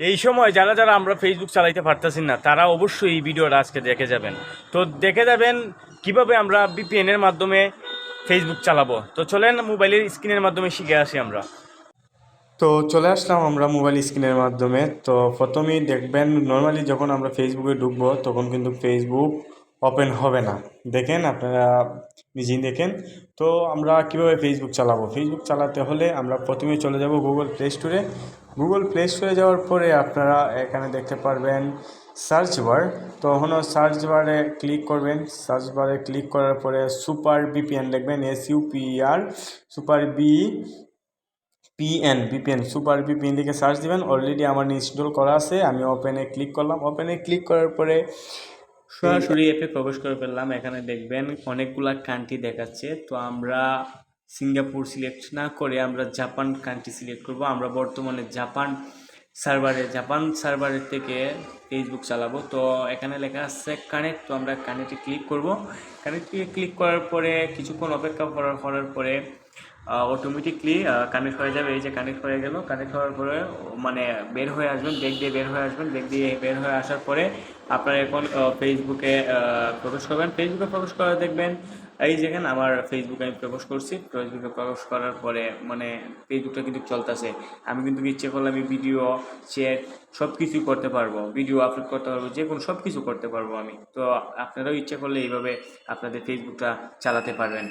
এই সময় যারা যারা আমরা ফেসবুক চালাইতে পারতেছি না, তারা অবশ্যই এই ভিডিওটা আজকে দেখে যাবেন। তো দেখে যাবেন কীভাবে আমরা বিপিএন এর মাধ্যমে ফেসবুক চালাবো। তো চলেন মোবাইলের স্ক্রিনের মাধ্যমে শিখে আসি আমরা। তো চলে আসলাম আমরা মোবাইল স্ক্রিনের মাধ্যমে। তো প্রথমেই দেখবেন নর্মালি যখন আমরা ফেসবুকে ঢুকবো, তখন কিন্তু ফেসবুক ওপেন হবে না। দেখেন আপনারা নিজেই দেখেন। তো আমরা কীভাবে ফেসবুক চালাবো? ফেসবুক চালাতে হলে আমরা প্রথমে চলে যাব গুগল প্লে স্টোরে গুগল প্লে স্টোরে যাওয়ার পরে আপনারা এখানে দেখতে পারবেন সার্চ বার তখন সার্চ বারে ক্লিক করবেন। সার্চ বারে ক্লিক করার পরে সুপার বিপিএন লিখবেন। এস ইউপিআর super B PN VPN super VPN লিখে সার্চ দিবেন। অলরেডি আমার ইনস্টল করা আছে। আমি ওপেনে ক্লিক করলাম। ওপেনে ক্লিক করার পরে সরাসরি অ্যাপে প্রবেশ করে ফেললাম। এখানে দেখবেন অনেকগুলা কান্ট্রি দেখাচ্ছে। তো আমরা সিঙ্গাপুর সিলেক্ট না করে আমরা জাপান কান্ট্রি সিলেক্ট করব। আমরা বর্তমানে জাপান সার্ভারে জাপান সার্ভারের থেকে ফেসবুক চালাবো। তো এখানে লেখা আছে কানেক্ট তো আমরা কানেক্টে ক্লিক করব। কানেক্টে ক্লিক করার পরে কিছুক্ষণ অপেক্ষা করার করার পরে অটোমেটিকলি কানেক্ট হয়ে যাবে। এই যে কানেক্ট হয়ে গেল কানেক্ট হওয়ার পরে মানে বের হয়ে আসবেন বেগ দিয়ে বের হয়ে আসবেন বেগ দিয়ে বের হয়ে আসার পরে আপনারা এখন ফেসবুকে প্রবেশ করবেন। ফেসবুকে প্রবেশ করে দেখবেন, এই যেখানে আমার ফেসবুকে আমি প্রবেশ করছি। ফেসবুকে প্রবেশ করার পরে মানে ফেসবুকটা কিন্তু চলতেছে। আমি কিন্তু ইচ্ছে করলে আমি ভিডিও চ্যাট সব কিছুই করতে পারব। ভিডিও আপলোড করতে পারব, যে কোনো সব কিছু করতে পারব আমি। তো আপনারাও ইচ্ছে করলে এইভাবে আপনাদের ফেসবুকটা চালাতে পারবেন।